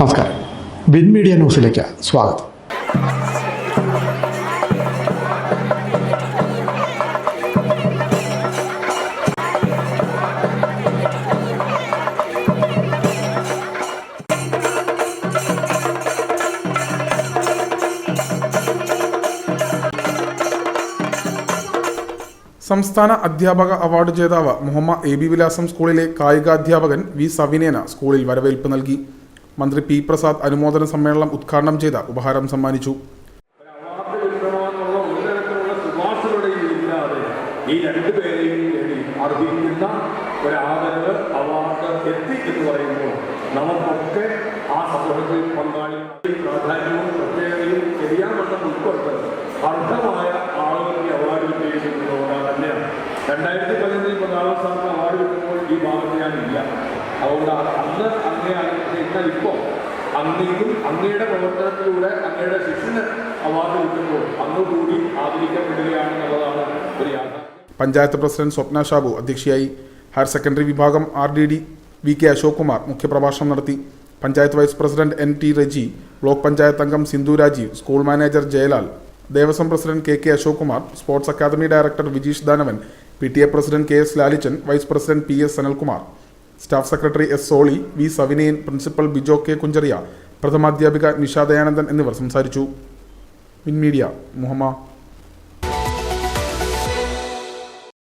നമസ്കാരം. Win media ന്യൂസിലേക്ക് സ്വാഗതം. സംസ്ഥാന അധ്യാപക അവാർഡ് ജേതാവ് മുഹമ്മദ് എ ബി വിലാസം സ്കൂളിലെ കായികാധ്യാപകൻ വി സവിനേന സ്കൂളിൽ വരവേൽപ്പ് നൽകി. മന്ത്രി പി പ്രസാദ് അനുമോദന സമ്മേളനം ഉദ്ഘാടനം ചെയ്ത ഉപഹാരം സമ്മാനിച്ചു. ഈ അർഹിക്കുന്ന ഒരു എത്തി എന്ന് പറയുമ്പോൾ ആ അവാർഡ് രണ്ടായിരത്തി പതിനഞ്ചിൽ പതാളം സ്ഥാനം അവാർഡ് ഈ ഭാഗത്ത് ഞാനില്ല. അതുകൊണ്ട് അന്ന് എന്നാൽ ഇപ്പോൾ അങ്ങേക്കും അങ്ങയുടെ പ്രവർത്തനത്തിലൂടെ അങ്ങയുടെ ശിഷ്യന് അവാർഡ് കിട്ടുമ്പോൾ അന്ന് കൂടി ആദരിക്കപ്പെടുകയാണെന്നുള്ളതാണ് ഒരു യാഥാർത്ഥ്യം. പഞ്ചായത്ത് പ്രസിഡന്റ് സ്വപ്ന ഷാബു അധ്യക്ഷയായി. ഹയർ സെക്കൻഡറി വിഭാഗം R D D V K Ashok Kumar മുഖ്യപ്രഭാഷണം നടത്തി. Panchayat vice president N T Reji block panchayat അംഗം Sindhu Rajeev school manager Jayalal Devaswom president K K Ashok Kumar sports academy director Vijeesh Danavan P T A president K S Lalichan vice president P S Sanalkumar. Staff secretary S Soli V Savinayan principal Bijo K Kunjaria പ്രഥമാധ്യാപിക Nishadayanandan എന്നിവർ സംസാരിച്ചു. മിൻമീഡിയ മുഹമ്മ